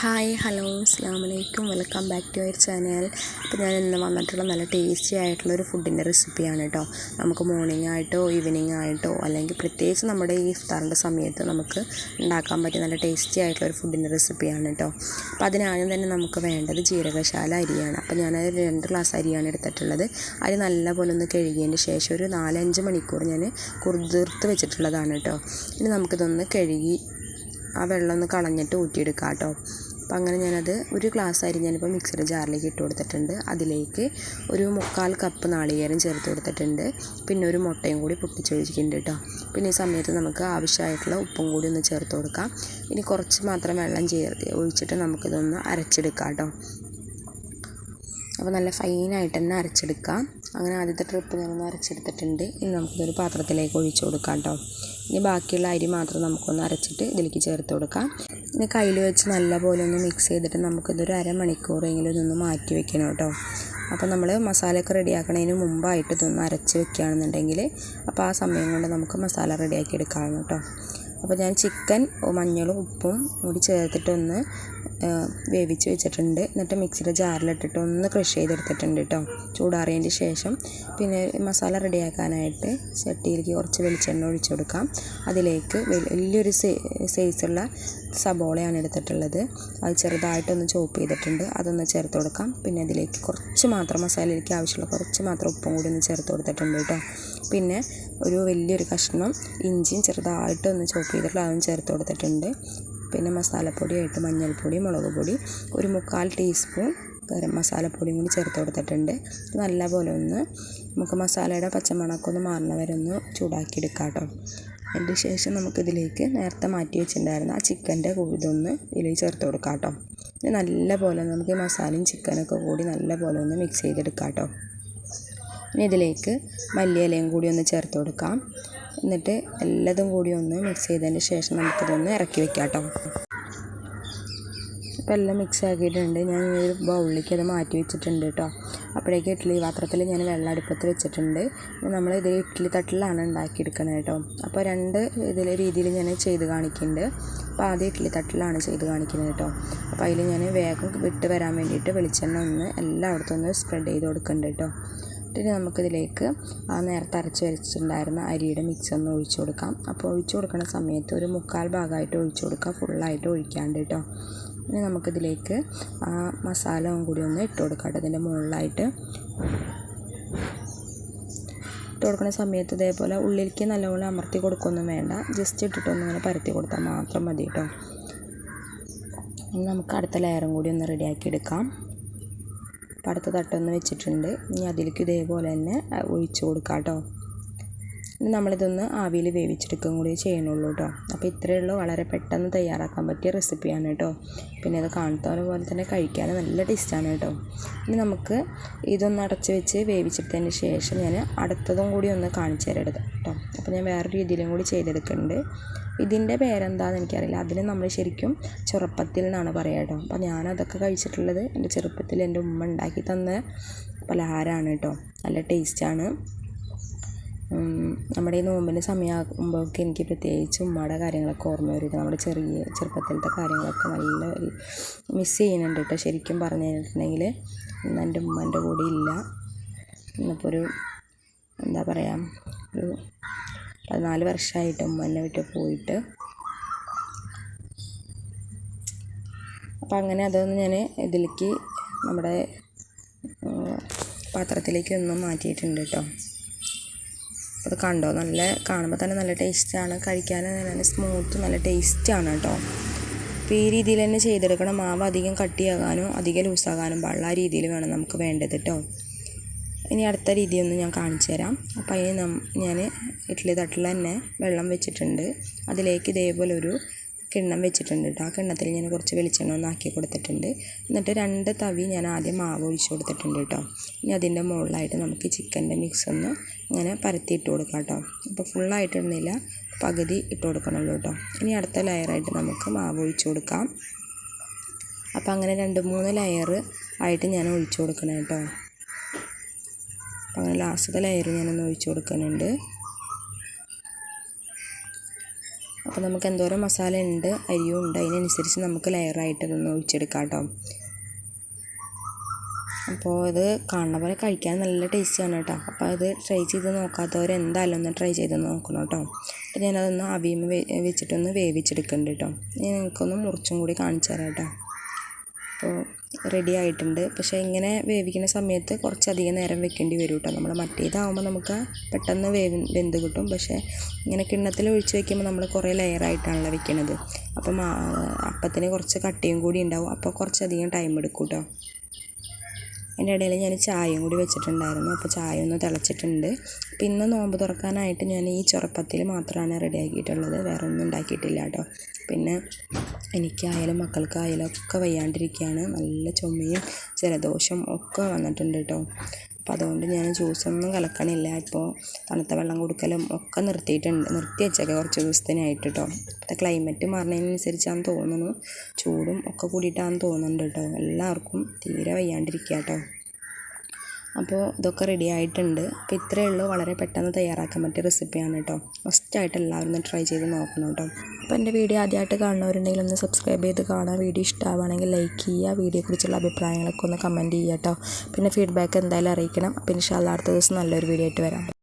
Hi hello അസ്സാം വലൈക്കും welcome back to our channel. അപ്പോൾ ഞാൻ ഇന്ന് വന്നിട്ടുള്ള നല്ല ടേസ്റ്റി ആയിട്ടുള്ള ഒരു ഫുഡിന്റെ റെസിപ്പിയാണ് കേട്ടോ നമുക്ക് മോർണിംഗ് ആയിട്ടോ ഈവനിങ് ആയിട്ടോ അല്ലെങ്കിൽ പ്രത്യേകിച്ച് നമ്മുടെ ഈ ഇഫ്താറിന്റെ സമയത്ത് നമുക്ക് ഉണ്ടാക്കാൻ പറ്റിയ നല്ല ടേസ്റ്റി ആയിട്ടുള്ള ഒരു ഫുഡിന്റെ റെസിപ്പിയാണ് കേട്ടോ അപ്പോൾ അതിനാദ്യം തന്നെ നമുക്ക് വേണ്ടത് ജീരകശാല അരിയാണ്. അപ്പോൾ ഞാൻ രണ്ട് ഗ്ലാസ് അരിയാണ് എടുത്തിട്ടുള്ളത്. അരി നല്ലപോലെ ഒന്ന് കഴുകിയതിന് ശേഷം ഒരു നാലഞ്ച് മണിക്കൂർ ഞാൻ കുതിർത്ത് വെച്ചിട്ടുള്ളതാണ് കേട്ടോ ഇനി നമുക്കിതൊന്ന് കഴുകി ആ വെള്ളം ഒന്ന് കളഞ്ഞിട്ട് ഊറ്റിയെടുക്കാം കേട്ടോ അപ്പം അങ്ങനെ ഞാനത് ഒരു ഗ്ലാസ് അരി ഞാനിപ്പോൾ മിക്സിയുടെ ജാറിലേക്ക് ഇട്ട് കൊടുത്തിട്ടുണ്ട്. അതിലേക്ക് ഒരു മുക്കാൽ കപ്പ് നാളികേരം ചേർത്ത് കൊടുത്തിട്ടുണ്ട്. പിന്നെ ഒരു മുട്ടയും കൂടി പൊട്ടിച്ചൊഴിച്ചിട്ടുണ്ട് കേട്ടോ. പിന്നെ ഈ സമയത്ത് നമുക്ക് ആവശ്യമായിട്ടുള്ള ഉപ്പും കൂടി ഒന്ന് ചേർത്ത് കൊടുക്കാം. ഇനി കുറച്ച് മാത്രം വെള്ളം ചേർത്ത് ഒഴിച്ചിട്ട് നമുക്കിതൊന്ന് അരച്ചെടുക്കാം കേട്ടോ. അപ്പോൾ നല്ല ഫൈനായിട്ട് തന്നെ അരച്ചെടുക്കാം. അങ്ങനെ ആദ്യത്തെ ട്രിപ്പ് ഞാനൊന്ന് അരച്ചെടുത്തിട്ടുണ്ട്. ഇനി നമുക്കിതൊരു പാത്രത്തിലേക്ക് ഒഴിച്ചു കൊടുക്കാം കേട്ടോ. ഇനി ബാക്കിയുള്ള അരി മാത്രം നമുക്കൊന്ന് അരച്ചിട്ട് ഇതിലേക്ക് ചേർത്ത് കൊടുക്കാം. ഇനി കയ്യിൽ വെച്ച് നല്ലപോലെ ഒന്ന് മിക്സ് ചെയ്തിട്ട് നമുക്കിതൊരു അരമണിക്കൂറെങ്കിലും ഇതൊന്ന് മാറ്റി വെക്കണം കേട്ടോ. അപ്പോൾ നമ്മൾ മസാലയൊക്കെ റെഡിയാക്കണതിന് മുമ്പായിട്ട് ഇതൊന്ന് അരച്ച് വെക്കുകയാണെന്നുണ്ടെങ്കിൽ അപ്പോൾ ആ സമയം കൊണ്ട് നമുക്ക് മസാല റെഡിയാക്കി എടുക്കാവുന്നു കേട്ടോ. അപ്പോൾ ഞാൻ ചിക്കൻ മഞ്ഞളും ഉപ്പും കൂടി ചേർത്തിട്ടൊന്ന് വേവിച്ച് വെച്ചിട്ടുണ്ട്. എന്നിട്ട് മിക്സിയുടെ ജാറിലിട്ടിട്ട് ഒന്ന് ക്രഷ് ചെയ്തെടുത്തിട്ടുണ്ട് കേട്ടോ ചൂടാറിയതിന് ശേഷം പിന്നെ മസാല റെഡിയാക്കാനായിട്ട് ചട്ടിയിലേക്ക് കുറച്ച് വെളിച്ചെണ്ണ ഒഴിച്ചു കൊടുക്കാം. അതിലേക്ക് വലിയൊരു സൈസുള്ള സബോളയാണ് എടുത്തിട്ടുള്ളത്. അത് ചെറുതായിട്ടൊന്ന് ചോപ്പ് ചെയ്തിട്ടുണ്ട്. അതൊന്ന് ചേർത്ത് കൊടുക്കാം. പിന്നെ അതിലേക്ക് കുറച്ച് മാത്രം മസാലയിലേക്ക് ആവശ്യമുള്ള കുറച്ച് മാത്രം ഉപ്പും കൂടി ഒന്ന് ചേർത്ത് കൊടുത്തിട്ടുണ്ട് കേട്ടോ പിന്നെ ഒരു വലിയൊരു കഷ്ണം ഇഞ്ചിയും ചെറുതായിട്ടൊന്ന് ചോപ്പ് ചെയ്തിട്ടുള്ള അതും ചേർത്ത് കൊടുത്തിട്ടുണ്ട്. പിന്നെ മസാലപ്പൊടിയായിട്ട് മഞ്ഞൾപ്പൊടി മുളക് പൊടി ഒരു മുക്കാൽ ടീസ്പൂൺ ഗരം മസാലപ്പൊടിയും കൂടി ചേർത്ത് കൊടുത്തിട്ടുണ്ട്. നല്ലപോലെ ഒന്ന് നമുക്ക് മസാലയുടെ പച്ചമണമൊക്കെ ഒന്ന് മാറുന്ന വരെ ഒന്ന് ചൂടാക്കിയെടുക്കാം കേട്ടോ. അതിന്റെ ശേഷം നമുക്കിതിലേക്ക് നേരത്തെ മാറ്റി വെച്ചിട്ടുണ്ടായിരുന്ന ആ ചിക്കന്റെ ഇതൊന്ന് ഇതിലേക്ക് ചേർത്ത് കൊടുക്കാം കേട്ടോ. ഇനി നല്ലപോലെ നമുക്ക് മസാലയും ചിക്കനൊക്കെ കൂടി നല്ലപോലെ ഒന്ന് മിക്സ് ചെയ്തെടുക്കാം കേട്ടോ. ഇനി ഇതിലേക്ക് മല്ലിയിലയും കൂടി ഒന്ന് ചേർത്ത് കൊടുക്കാം. എന്നിട്ട് എല്ലാതും കൂടി ഒന്ന് മിക്സ് ചെയ്തതിന് ശേഷം നമുക്കിതൊന്ന് ഇറക്കി വെക്കാം കേട്ടോ. അപ്പോൾ എല്ലാം മിക്സ് ആക്കിയിട്ടുണ്ട്. ഞാൻ ഒരു ബൗളിലേക്ക് അത് മാറ്റി വെച്ചിട്ടുണ്ട് കേട്ടോ. അപ്പോഴേക്കും ഇഡ്ഡലി പാത്രത്തിൽ ഞാൻ വെള്ളം അടുപ്പത്ത് വെച്ചിട്ടുണ്ട്. നമ്മൾ ഇതിൽ ഇഡ്ഡലി തട്ടിലാണ് ഉണ്ടാക്കിയെടുക്കണത് കേട്ടോ. അപ്പോൾ രണ്ട് ഇതിൽ രീതിയിൽ ഞാൻ ചെയ്ത് കാണിക്കുന്നുണ്ട്. അപ്പോൾ ആദ്യം ഇഡ്ഡലി തട്ടിലാണ് ചെയ്ത് കാണിക്കുന്നത് കേട്ടോ. അപ്പോൾ അതിൽ ഞാൻ വേഗം വിട്ട് വരാൻ വേണ്ടിയിട്ട് വെളിച്ചെണ്ണ ഒന്ന് എല്ലായിടത്തും ഒന്ന് സ്പ്രെഡ് ചെയ്ത് കൊടുക്കുന്നുണ്ട് കേട്ടോ. എന്നിട്ട് നമുക്കിതിലേക്ക് ആ നേരത്തെ അരച്ച് വെച്ചിട്ടുണ്ടായിരുന്ന അരിയുടെ മിക്സ് ഒന്ന് ഒഴിച്ചു കൊടുക്കാം. അപ്പോൾ ഒഴിച്ചു കൊടുക്കുന്ന സമയത്ത് ഒരു മുക്കാൽ ഭാഗമായിട്ട് ഒഴിച്ചു കൊടുക്കുക. ഫുള്ളായിട്ട് ഒഴിക്കാണ്ട് കേട്ടോ ഇനി നമുക്കിതിലേക്ക് ആ മസാല കൂടി ഒന്ന് ഇട്ട് കൊടുക്കാം ഇതിന്റെ മുകളിലായിട്ട്. ഇട്ട് കൊടുക്കുന്ന സമയത്ത് ഇതേപോലെ ഉള്ളിലേക്ക് നല്ലപോലെ അമർത്തി കൊടുക്കൊന്നും വേണ്ട. ജസ്റ്റ് ഇട്ടിട്ടൊന്നും ഇങ്ങനെ പരത്തി കൊടുത്താൽ മാത്രം മതി കേട്ടോ ഇനി നമുക്ക് അടുത്ത ലെയറും കൂടി ഒന്ന് റെഡിയാക്കി എടുക്കാം. അപ്പോൾ അടുത്ത തട്ടൊന്ന് വെച്ചിട്ടുണ്ട്. ഇനി അതിലേക്ക് ഇതേപോലെ തന്നെ ഒഴിച്ച് കൊടുക്കാം കേട്ടോ ഇനി നമ്മളിതൊന്ന് ആവിയിൽ വേവിച്ചെടുക്കുകയും കൂടി ചെയ്യണുള്ളൂ കേട്ടോ. അപ്പോൾ ഇത്രയേ ഉള്ളൂ. വളരെ പെട്ടെന്ന് തയ്യാറാക്കാൻ പറ്റിയ റെസിപ്പിയാണ് കേട്ടോ. പിന്നെ അത് കാണുന്ന പോലെ തന്നെ കഴിക്കാൻ നല്ല ടേസ്റ്റാണ് കേട്ടോ. ഇനി നമുക്ക് ഇതൊന്ന് അടച്ച് വെച്ച് വേവിച്ചെടുത്തതിന് ശേഷം ഞാൻ അടുത്തതും കൂടി ഒന്ന് കാണിച്ചു തരാം കേട്ടോ. അപ്പോൾ ഞാൻ വേറെ രീതിയിലും കൂടി ചെയ്തെടുക്കുന്നുണ്ട്. ഇതിന്റെ പേരെന്താണെന്ന് എനിക്കറിയില്ല. അതിന് നമ്മൾ ശരിക്കും ചെറുപ്പത്തിൽ എന്നാണ് പറയുക കേട്ടോ. അപ്പോൾ ഞാനതൊക്കെ കഴിച്ചിട്ടുള്ളത് എന്റെ ചെറുപ്പത്തിൽ എന്റെ ഉമ്മ ഉണ്ടാക്കി തന്ന പലഹാരമാണ് കേട്ടോ. നല്ല ടേസ്റ്റാണ്. നമ്മുടെ ഈ നോമ്പിന്റെ സമയമാകുമ്പോഴൊക്കെ എനിക്ക് പ്രത്യേകിച്ച് ഉമ്മയുടെ കാര്യങ്ങളൊക്കെ ഓർമ്മ വരും. നമ്മുടെ ചെറിയ ചെറുപ്പത്തിലത്തെ കാര്യങ്ങളൊക്കെ നല്ല മിസ്സ് ചെയ്യുന്നുണ്ട് കേട്ടോ. ശരിക്കും പറഞ്ഞു കഴിഞ്ഞിട്ടുണ്ടെങ്കിൽ ഇന്ന് എന്റെ ഉമ്മന്റെ കൂടെ ഇല്ല. ഇന്നിപ്പോൾ ഒരു എന്താ പറയുക ഒരു പതിനാല് വർഷമായിട്ട് ഉമ്മ വിട്ട് പോയിട്ട്. അപ്പം അങ്ങനെ അതൊന്നും ഞാൻ ഇതിലേക്ക് നമ്മുടെ പാത്രത്തിലേക്ക് ഒന്നും മാറ്റിയിട്ടുണ്ട് കേട്ടോ. അത് കണ്ടോ? നല്ല കാണുമ്പോൾ തന്നെ നല്ല ടേസ്റ്റാണ് കഴിക്കാൻ നല്ല സ്മൂത്ത് നല്ല ടേസ്റ്റാണ് കേട്ടോ അപ്പോൾ ഈ രീതിയിൽ തന്നെ ചെയ്തെടുക്കണം. മാവ് അധികം കട്ടിയാകാനോ അധികം ലൂസാകാനും പാടില്ല. ആ രീതിയിൽ വേണം നമുക്ക് വേണ്ടത് കേട്ടോ ഇനി അടുത്ത രീതി ഒന്ന് ഞാൻ കാണിച്ചു തരാം. അപ്പോൾ അതിന് ഞാൻ ഇഡ്ഡലി തട്ടിൽ തന്നെ വെള്ളം വെച്ചിട്ടുണ്ട്. അതിലേക്ക് ഇതേപോലെ ഒരു കിണ്ണം വെച്ചിട്ടുണ്ട് കേട്ടോ ആ കിണ്ണത്തിൽ ഞാൻ കുറച്ച് വെളിച്ചെണ്ണ ഒന്ന് ആക്കി കൊടുത്തിട്ടുണ്ട്. എന്നിട്ട് രണ്ട് തവി ഞാൻ ആദ്യം മാവ് ഒഴിച്ച് കൊടുത്തിട്ടുണ്ട് കേട്ടോ ഇനി അതിന്റെ മുകളിലായിട്ട് നമുക്ക് ചിക്കന്റെ മിക്സ് ഒന്ന് ഇങ്ങനെ പരത്തി ഇട്ട് കൊടുക്കാം കേട്ടോ അപ്പോൾ ഫുള്ളായിട്ടൊന്നുമില്ല പകുതി ഇട്ട് കൊടുക്കണമല്ലോ കേട്ടോ ഇനി അടുത്ത ലെയറായിട്ട് നമുക്ക് മാവ് ഒഴിച്ച് കൊടുക്കാം. അപ്പോൾ അങ്ങനെ രണ്ട് മൂന്ന് ലെയർ ആയിട്ട് ഞാൻ ഒഴിച്ചു കൊടുക്കണം കേട്ടോ അപ്പോൾ അങ്ങനെ ലാസ്റ്റത്തെ ലെയർ ഞാനൊന്ന് ഒഴിച്ചു കൊടുക്കുന്നുണ്ട്. അപ്പോൾ നമുക്ക് എന്തോരം മസാല ഉണ്ട് അരിയും ഉണ്ട് അതിനനുസരിച്ച് നമുക്ക് ലെയറായിട്ട് ഇതൊന്ന് ഒഴിച്ചെടുക്കാം കേട്ടോ അപ്പോൾ ഇത് കാണുന്ന പോലെ കഴിക്കാൻ നല്ല ടേസ്റ്റിയാണ് കേട്ടോ അപ്പോൾ അത് ട്രൈ ചെയ്ത് നോക്കാത്തവർ എന്തായാലും ഒന്ന് ട്രൈ ചെയ്ത് നോക്കണം കേട്ടോ അപ്പോൾ ഞാനതൊന്ന് അവിയും വെച്ചിട്ടൊന്ന് വേവിച്ചെടുക്കുന്നുണ്ട് കേട്ടോ ഞാൻ നിങ്ങൾക്കൊന്ന് മുറിച്ചും കൂടി കാണിച്ചു തരാം കേട്ടോ അപ്പോൾ റെഡി ആയിട്ടുണ്ട്. പക്ഷേ ഇങ്ങനെ വേവിക്കുന്ന സമയത്ത് കുറച്ചധികം നേരം വെക്കേണ്ടി വരും കേട്ടോ നമ്മൾ മറ്റേതാകുമ്പോൾ നമുക്ക് പെട്ടെന്ന് വേവ് വെന്ത് കിട്ടും. പക്ഷേ ഇങ്ങനെ കിണ്ണത്തിൽ ഒഴിച്ച് വെക്കുമ്പോൾ നമ്മൾ കുറേ ലെയറായിട്ടാണല്ലോ വെക്കണത്. അപ്പം അപ്പത്തിന് കുറച്ച് കട്ടിയും കൂടി ഉണ്ടാവും. അപ്പോൾ കുറച്ചധികം ടൈം എടുക്കും കേട്ടോ അതിന്റെ ഇടയിൽ ഞാൻ ചായയും കൂടി വെച്ചിട്ടുണ്ടായിരുന്നു. അപ്പോൾ ചായ ഒന്ന് തിളച്ചിട്ടുണ്ട്. പിന്നെ നോമ്പ് തുറക്കാനായിട്ട് ഞാൻ ഈ ചുറപ്പത്തിൽ മാത്രമാണ് റെഡിയാക്കിയിട്ടുള്ളത് വേറെ ഒന്നും ഉണ്ടാക്കിയിട്ടില്ല കേട്ടോ. പിന്നെ എനിക്കായാലും മക്കൾക്കായാലും ഒക്കെ വയ്യാണ്ടിരിക്കുകയാണ്. നല്ല ചുമയും ജലദോഷം ഒക്കെ വന്നിട്ടുണ്ട് കേട്ടോ. അപ്പോൾ അതുകൊണ്ട് ഞാൻ ജ്യൂസൊന്നും കലക്കണില്ല. ഇപ്പോൾ തണുത്ത വെള്ളം കൊടുക്കലും ഒക്കെ നിർത്തിയിട്ടുണ്ട്. നിർത്തി വെച്ചൊക്കെ കുറച്ച് ദിവസത്തിനായിട്ട് കേട്ടോ ഇപ്പോഴത്തെ ക്ലൈമറ്റ് മാറുന്നതിനനുസരിച്ചാണെന്ന് തോന്നുന്നു. ചൂടും ഒക്കെ കൂടിയിട്ടാണെന്ന് തോന്നുന്നുണ്ട് കേട്ടോ എല്ലാവർക്കും തീരെ വയ്യാണ്ടിരിക്കുക കേട്ടോ അപ്പോൾ ഇതൊക്കെ റെഡി ആയിട്ടുണ്ട്. അപ്പോൾ ഇത്രയേ ഉള്ളൂ. വളരെ പെട്ടെന്ന് തയ്യാറാക്കാൻ പറ്റിയ റെസിപ്പിയാണ് കേട്ടോ. മസ്റ്റായിട്ട് എല്ലാവരും ഒന്ന് ട്രൈ ചെയ്ത് നോക്കണം കേട്ടോ. അപ്പോൾ എന്റെ വീഡിയോ ആദ്യമായിട്ട് കാണുന്നവരുണ്ടെങ്കിൽ ഒന്ന് സബ്സ്ക്രൈബ് ചെയ്ത് കാണാം വീഡിയോ ഇഷ്ടമാണെങ്കിൽ ലൈക്ക് ചെയ്യുക. വീഡിയോയെക്കുറിച്ചുള്ള അഭിപ്രായങ്ങളൊക്കെ ഒന്ന് കമന്റ് ചെയ്യുക കേട്ടോ. പിന്നെ ഫീഡ്ബാക്ക് എന്തായാലും അറിയിക്കണം. അപ്പോൾ ഇൻഷാല്ല അടുത്ത ദിവസം നല്ലൊരു വീഡിയോ ആയിട്ട് വരാം.